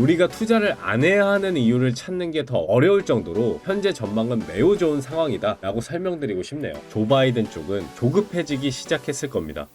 우리가 투자를 안 해야 하는 이유를 찾는 게 더 어려울 정도로 현재 전망은 매우 좋은 상황이다 라고 설명드리고 싶네요. 조 바이든 쪽은 조급해지기 시작했을 겁니다.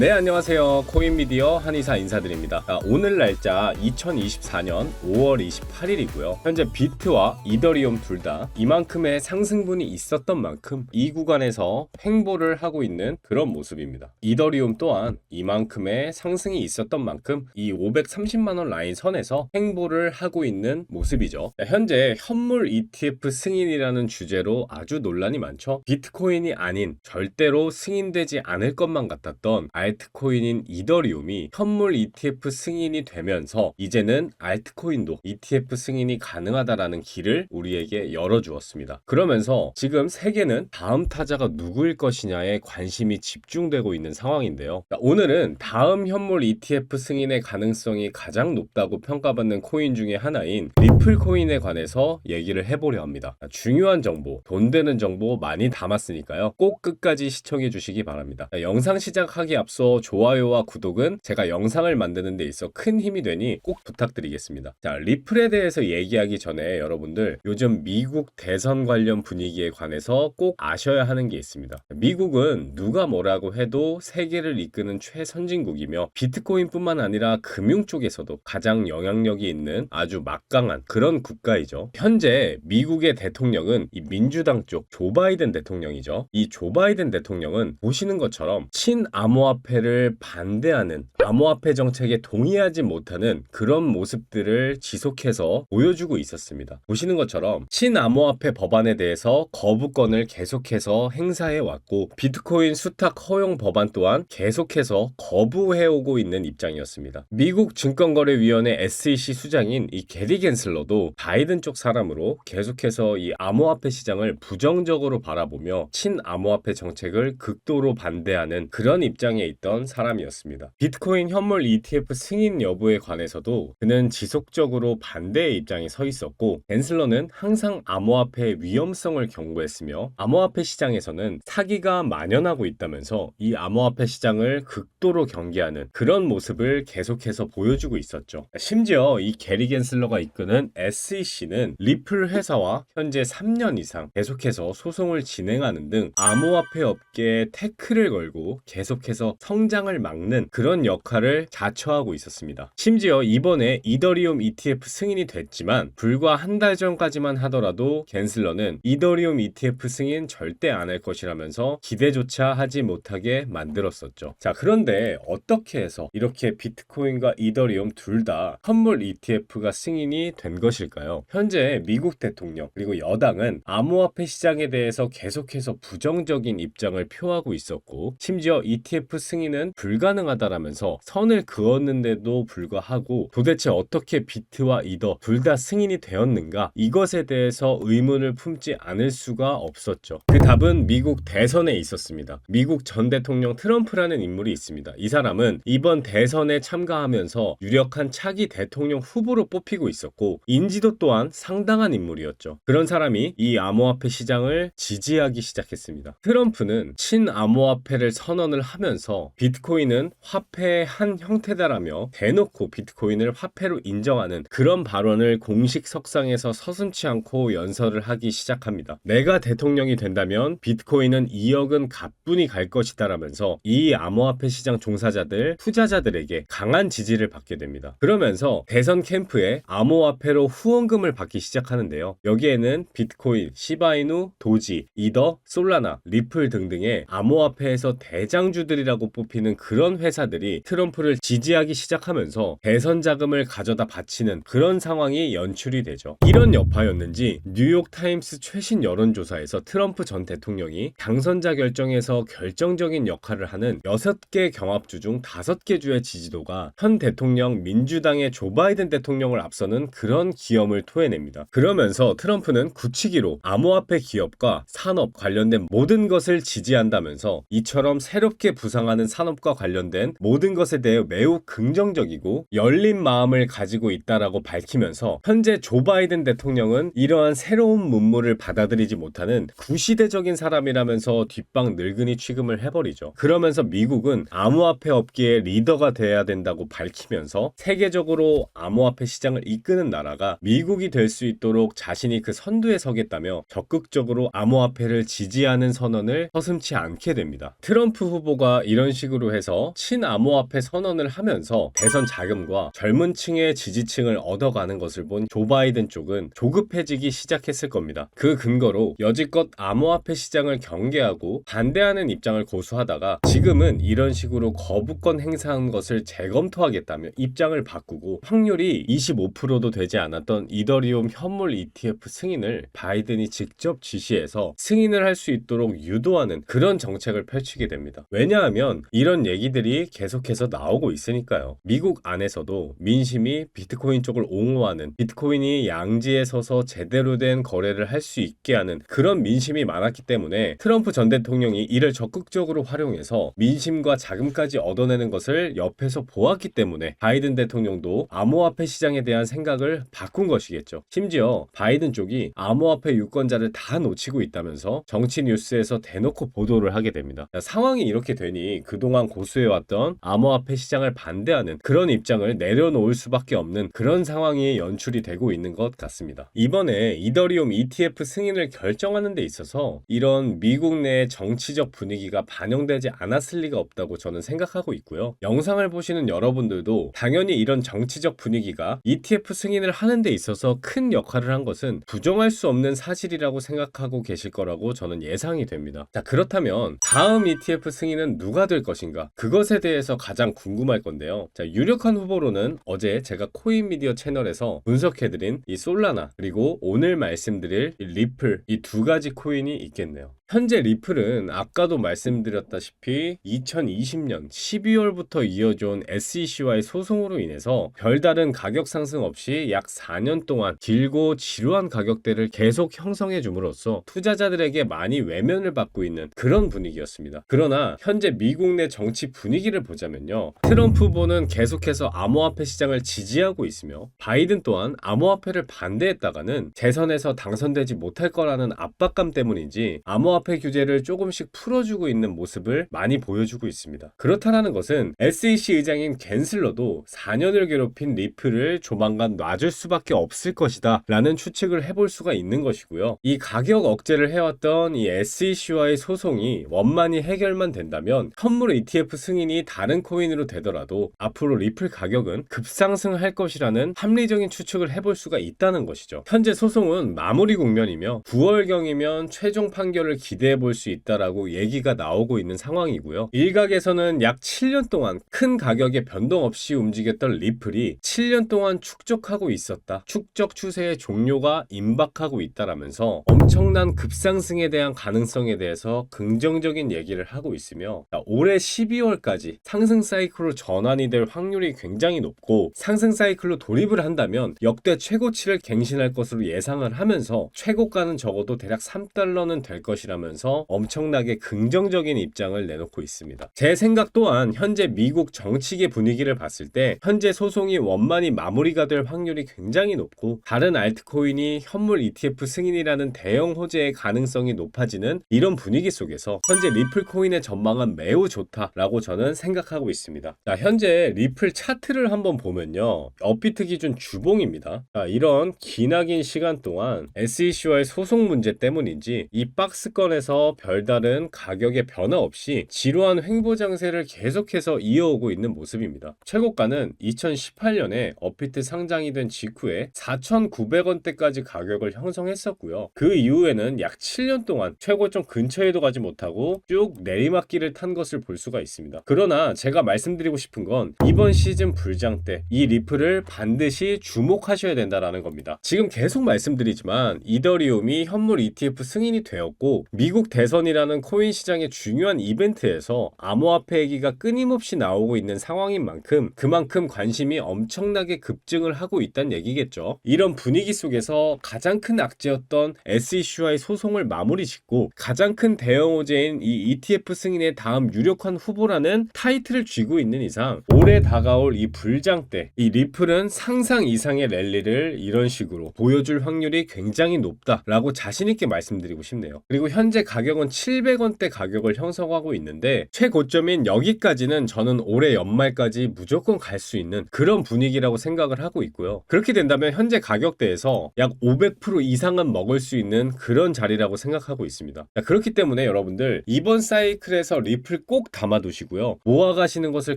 네 안녕하세요. 코인미디어 한의사 인사드립니다. 아, 오늘 날짜 2024년 5월 28일이고요. 현재 비트와 이더리움 둘 다 이만큼의 상승분이 있었던 만큼 이 구간에서 횡보를 하고 있는 그런 모습입니다. 이더리움 또한 이만큼의 상승이 있었던 만큼 이 530만원 라인 선에서 횡보를 하고 있는 모습이죠. 자, 현재 현물 ETF 승인이라는 주제로 아주 논란이 많죠. 비트코인이 아닌 절대로 승인되지 않을 것만 같았던 알 트코인인 이더리움이 현물 ETF 승인이 되면서 이제는 알트코인도 ETF 승인이 가능하다라는 길을 우리에게 열어주었습니다. 그러면서 지금 세계는 다음 타자가 누구일 것이냐에 관심이 집중되고 있는 상황인데요. 자, 오늘은 다음 현물 ETF 승인의 가능성이 가장 높다고 평가받는 코인 중에 하나인 리플 코인에 관해서 얘기를 해보려 합니다. 자, 중요한 정보, 돈 되는 정보 많이 담았으니까요. 꼭 끝까지 시청해 주시기 바랍니다. 자, 영상 시작하기 앞서 좋아요와 구독은 제가 영상을 만드는 데 있어 큰 힘이 되니 꼭 부탁드리겠습니다. 자, 리플에 대해서 얘기하기 전에 여러분들 요즘 미국 대선 관련 분위기에 관해서 꼭 아셔야 하는 게 있습니다. 미국은 누가 뭐라고 해도 세계를 이끄는 최선진국이며 비트코인뿐만 아니라 금융 쪽에서도 가장 영향력이 있는 아주 막강한 그런 국가이죠. 현재 미국의 대통령은 이 민주당 쪽 조 바이든 대통령이죠. 이 조 바이든 대통령은 보시는 것처럼 친암호화 폐를 반대하는 암호화폐 정책에 동의하지 못하는 그런 모습들을 지속해서 보여주고 있었습니다. 보시는 것처럼 친암호화폐 법안에 대해서 거부권을 계속해서 행사해 왔고 비트코인 수탁 허용 법안 또한 계속해서 거부해 오고 있는 입장이었습니다. 미국 증권거래위원회 SEC 수장인 이 게리 겐슬러도 바이든 쪽 사람으로 계속해서 이 암호화폐 시장을 부정적으로 바라보며 친암호화폐 정책을 극도로 반대하는 그런 입장에 있던 사람이었습니다. 비트코인 현물 ETF 승인 여부에 관해서도 그는 지속적으로 반대의 입장에 서 있었고 겐슬러는 항상 암호화폐의 위험성을 경고했으며 암호화폐 시장에서는 사기가 만연하고 있다면서 이 암호화폐 시장을 극도로 경계하는 그런 모습을 계속해서 보여주고 있었죠. 심지어 이 게리 겐슬러가 이끄는 SEC는 리플 회사와 현재 3년 이상 계속해서 소송을 진행하는 등 암호화폐 업계에 태클을 걸고 계속해서 성장을 막는 그런 역할을 자처하고 있었습니다. 심지어 이번에 이더리움 ETF 승인이 됐지만 불과 한 달 전까지만 하더라도 겐슬러는 이더리움 ETF 승인 절대 안 할 것이라면서 기대조차 하지 못하게 만들었었죠. 자, 그런데 어떻게 해서 이렇게 비트코인과 이더리움 둘 다 선물 ETF가 승인이 된 것일까요? 현재 미국 대통령 그리고 여당은 암호화폐 시장에 대해서 계속해서 부정적인 입장을 표하고 있었고 심지어 ETF 승인은 불가능하다라면서 선을 그었는데도 불구하고 도대체 어떻게 비트와 이더 둘 다 승인이 되었는가 이것에 대해서 의문을 품지 않을 수가 없었죠. 그 답은 미국 대선에 있었습니다. 미국 전 대통령 트럼프라는 인물이 있습니다. 이 사람은 이번 대선에 참가하면서 유력한 차기 대통령 후보로 뽑히고 있었고 인지도 또한 상당한 인물이었죠. 그런 사람이 이 암호화폐 시장을 지지하기 시작했습니다. 트럼프는 친암호화폐를 선언을 하면서 비트코인은 화폐의 한 형태다라며 대놓고 비트코인을 화폐로 인정하는 그런 발언을 공식 석상에서 서슴치 않고 연설을 하기 시작합니다. 내가 대통령이 된다면 비트코인은 2억은 가뿐히 갈 것이다라면서 이 암호화폐 시장 종사자들, 투자자들에게 강한 지지를 받게 됩니다. 그러면서 대선 캠프에 암호화폐로 후원금을 받기 시작하는데요. 여기에는 비트코인, 시바이누, 도지, 이더, 솔라나, 리플 등등의 암호화폐에서 대장주들이라고 뽑히는 그런 회사들이 트럼프를 지지하기 시작하면서 대선 자금을 가져다 바치는 그런 상황이 연출이 되죠. 이런 여파였는지 뉴욕 타임스 최신 여론조사에서 트럼프 전 대통령이 당선자 결정에서 결정적인 역할을 하는 6개 경합주 중 5개 주의 지지도가 현 대통령 민주당의 조 바이든 대통령을 앞서는 그런 기염을 토해냅니다. 그러면서 트럼프는 굳히기로 암호화폐 기업과 산업 관련된 모든 것을 지지한다면서 이처럼 새롭게 부상하는 하는 산업과 관련된 모든 것에 대해 매우 긍정적이고 열린 마음을 가지고 있다라고 밝히면서 현재 조 바이든 대통령은 이러한 새로운 문물을 받아들이지 못하는 구시대적인 사람이라면서 뒷방 늙은이 취급을 해버리죠. 그러면서 미국은 암호화폐 업계의 리더가 돼야 된다고 밝히면서 세계적으로 암호화폐 시장을 이끄는 나라가 미국이 될 수 있도록 자신이 그 선두에 서겠다며 적극적으로 암호화폐를 지지하는 선언을 서슴치 않게 됩니다. 트럼프 후보가 이런 식으로 해서 친암호화폐 선언을 하면서 대선 자금과 젊은 층의 지지층을 얻어가는 것을 본 조 바이든 쪽은 조급해지기 시작했을 겁니다. 그 근거로 여지껏 암호화폐 시장을 경계하고 반대하는 입장을 고수하다가 지금은 이런 식으로 거부권 행사한 것을 재검토하겠다며 입장을 바꾸고 확률이 25%도 되지 않았던 이더리움 현물 ETF 승인을 바이든이 직접 지시해서 승인을 할 수 있도록 유도하는 그런 정책을 펼치게 됩니다. 왜냐하 면 이런 얘기들이 계속해서 나오고 있으니까요. 미국 안에서도 민심이 비트코인 쪽을 옹호하는 비트코인이 양지에 서서 제대로 된 거래를 할 수 있게 하는 그런 민심이 많았기 때문에 트럼프 전 대통령이 이를 적극적으로 활용해서 민심과 자금까지 얻어내는 것을 옆에서 보았기 때문에 바이든 대통령도 암호화폐 시장에 대한 생각을 바꾼 것이겠죠. 심지어 바이든 쪽이 암호화폐 유권자를 다 놓치고 있다면서 정치 뉴스에서 대놓고 보도를 하게 됩니다. 자, 상황이 이렇게 되니 그동안 고수해왔던 암호화폐 시장을 반대하는 그런 입장을 내려놓을 수밖에 없는 그런 상황이 연출이 되고 있는 것 같습니다. 이번에 이더리움 ETF 승인을 결정하는 데 있어서 이런 미국 내 정치적 분위기가 반영되지 않았을 리가 없다고 저는 생각하고 있고요. 영상을 보시는 여러분들도 당연히 이런 정치적 분위기가 ETF 승인을 하는 데 있어서 큰 역할을 한 것은 부정할 수 없는 사실이라고 생각하고 계실 거라고 저는 예상이 됩니다. 자, 그렇다면 다음 ETF 승인은 누가 될 것인가? 그것에 대해서 가장 궁금할 건데요. 자, 유력한 후보로는 어제 제가 코인 미디어 채널에서 분석해드린 이 솔라나 그리고 오늘 말씀드릴 이 리플 이 두 가지 코인이 있겠네요. 현재 리플은 아까도 말씀드렸다시피 2020년 12월부터 이어져온 SEC와의 소송으로 인해서 별다른 가격 상승 없이 약 4년 동안 길고 지루한 가격대를 계속 형성해 줌으로써 투자자들에게 많이 외면을 받고 있는 그런 분위기였습니다. 그러나 현재 미국 내 정치 분위기를 보자면요. 트럼프 후보는 계속해서 암호화폐 시장을 지지하고 있으며 바이든 또한 암호화폐를 반대했다가는 재선에서 당선되지 못할 거라는 압박감 때문인지 암호화폐 규제를 조금씩 풀어주고 있는 모습을 많이 보여주고 있습니다. 그렇다라는 것은 SEC 의장인 겐슬러도 4년을 괴롭힌 리플을 조만간 놔줄 수밖에 없을 것이다 라는 추측을 해볼 수가 있는 것이고요. 이 가격 억제를 해왔던 이 SEC와의 소송이 원만히 해결만 된다면 현물 ETF 승인이 다른 코인으로 되더라도 앞으로 리플 가격은 급상승할 것이라는 합리적인 추측을 해볼 수가 있다는 것이죠. 현재 소송은 마무리 국면이며 9월경이면 최종 판결을 기 대해 볼 수 있다라고 얘기가 나오고 있는 상황이고요. 일각에서는 약 7년 동안 큰 가격의 변동 없이 움직였던 리플이 7년 동안 축적하고 있었다. 축적 추세의 종료가 임박하고 있다라면서 엄청난 급상승에 대한 가능성에 대해서 긍정적인 얘기를 하고 있으며 자, 올해 12월까지 상승 사이클로 전환이 될 확률이 굉장히 높고 상승 사이클로 돌입을 한다면 역대 최고치를 갱신할 것으로 예상을 하면서 최고가는 적어도 대략 3달러는 될 것이라 면서 엄청나게 긍정적인 입장을 내놓고 있습니다. 제 생각 또한 현재 미국 정치계 분위기를 봤을 때 현재 소송이 원만히 마무리가 될 확률이 굉장히 높고 다른 알트코인이 현물 ETF 승인이라는 대형 호재의 가능성이 높아지는 이런 분위기 속에서 현재 리플 코인의 전망은 매우 좋다라고 저는 생각하고 있습니다. 자, 현재 리플 차트를 한번 보면요. 업비트 기준 주봉입니다. 자, 이런 기나긴 시간 동안 SEC와의 소송 문제 때문인지 이 박스권 에서 별다른 가격의 변화 없이 지루한 횡보 장세를 계속해서 이어오고 있는 모습입니다. 최고가는 2018년에 업비트 상장이 된 직후에 4,900원대까지 가격을 형성했었고요. 그 이후에는 약 7년 동안 최고점 근처에도 가지 못하고 쭉 내리막길을 탄 것을 볼 수가 있습니다. 그러나 제가 말씀드리고 싶은 건 이번 시즌 불장 때 이 리플을 반드시 주목하셔야 된다라는 겁니다. 지금 계속 말씀드리지만 이더리움이 현물 ETF 승인이 되었고 미국 대선이라는 코인 시장의 중요한 이벤트에서 암호화폐 얘기가 끊임없이 나오고 있는 상황인 만큼 그만큼 관심이 엄청나게 급증을 하고 있다는 얘기겠죠. 이런 분위기 속에서 가장 큰 악재였던 SEC와의 소송을 마무리 짓고 가장 큰 대형 호재인 이 ETF 승인의 다음 유력한 후보라는 타이틀을 쥐고 있는 이상 올해 다가올 이 불장 때 이 리플은 상상 이상의 랠리를 이런 식으로 보여줄 확률이 굉장히 높다라고 자신 있게 말씀드리고 싶네요. 그리고 현재 가격은 700원대 가격을 형성하고 있는데 최고점인 여기까지는 저는 올해 연말까지 무조건 갈 수 있는 그런 분위기라고 생각을 하고 있고요. 그렇게 된다면 현재 가격대에서 약 500% 이상은 먹을 수 있는 그런 자리라고 생각하고 있습니다. 자, 그렇기 때문에 여러분들 이번 사이클에서 리플 꼭 담아두시고요. 모아가시는 것을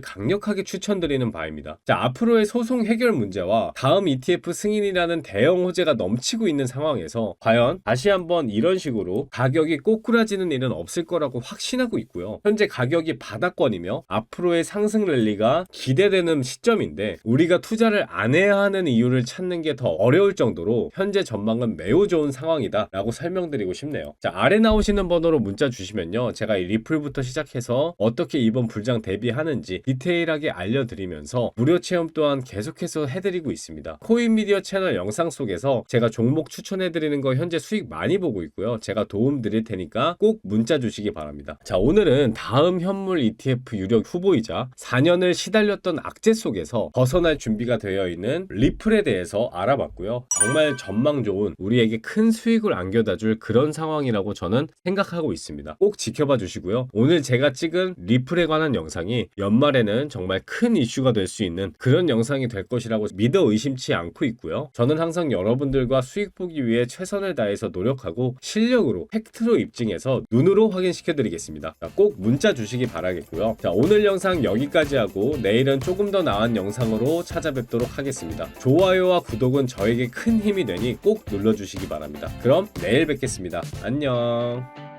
강력하게 추천드리는 바입니다. 자, 앞으로의 소송 해결 문제와 다음 ETF 승인이라는 대형 호재가 넘치고 있는 상황에서 과연 다시 한번 이런 식으로 가격이 꼬꾸라지는 일은 없을 거라고 확신하고 있고요. 현재 가격이 바닥권이며 앞으로의 상승 랠리가 기대되는 시점인데 우리가 투자를 안 해야 하는 이유를 찾는 게 더 어려울 정도로 현재 전망은 매우 좋은 상황이다 라고 설명드리고 싶네요. 자, 아래 나오시는 번호로 문자 주시면요. 제가 이 리플부터 시작해서 어떻게 이번 불장 대비하는지 디테일하게 알려드리면서 무료 체험 또한 계속해서 해드리고 있습니다. 코인 미디어 채널 영상 속에서 제가 종목 추천해드리는 거 현재 수익 많이 보고 있고요. 제가 도움 드릴 테니까 꼭 문자 주시기 바랍니다. 자, 오늘은 다음 현물 ETF 유력 후보이자 4년을 시달렸던 악재 속에서 벗어날 준비가 되어 있는 리플에 대해서 알아봤고요. 정말 전망 좋은 우리에게 큰 수익을 안겨다 줄 그런 상황이라고 저는 생각하고 있습니다. 꼭 지켜봐 주시고요. 오늘 제가 찍은 리플에 관한 영상이 연말에는 정말 큰 이슈가 될 수 있는 그런 영상이 될 것이라고 믿어 의심치 않고 있고요. 저는 항상 여러분들과 수익 보기 위해 최선을 다해서 노력하고 실력으로 팩트로 입증해서 눈으로 확인시켜 드리겠습니다. 자, 꼭 문자 주시기 바라겠고요. 자, 오늘 영상 여기까지 하고 내일은 조금 더 나은 영상으로 찾아뵙도록 하겠습니다. 좋아요와 구독은 저에게 큰 힘이 되니 꼭 눌러주시기 바랍니다. 그럼 내일 뵙겠습니다. 안녕.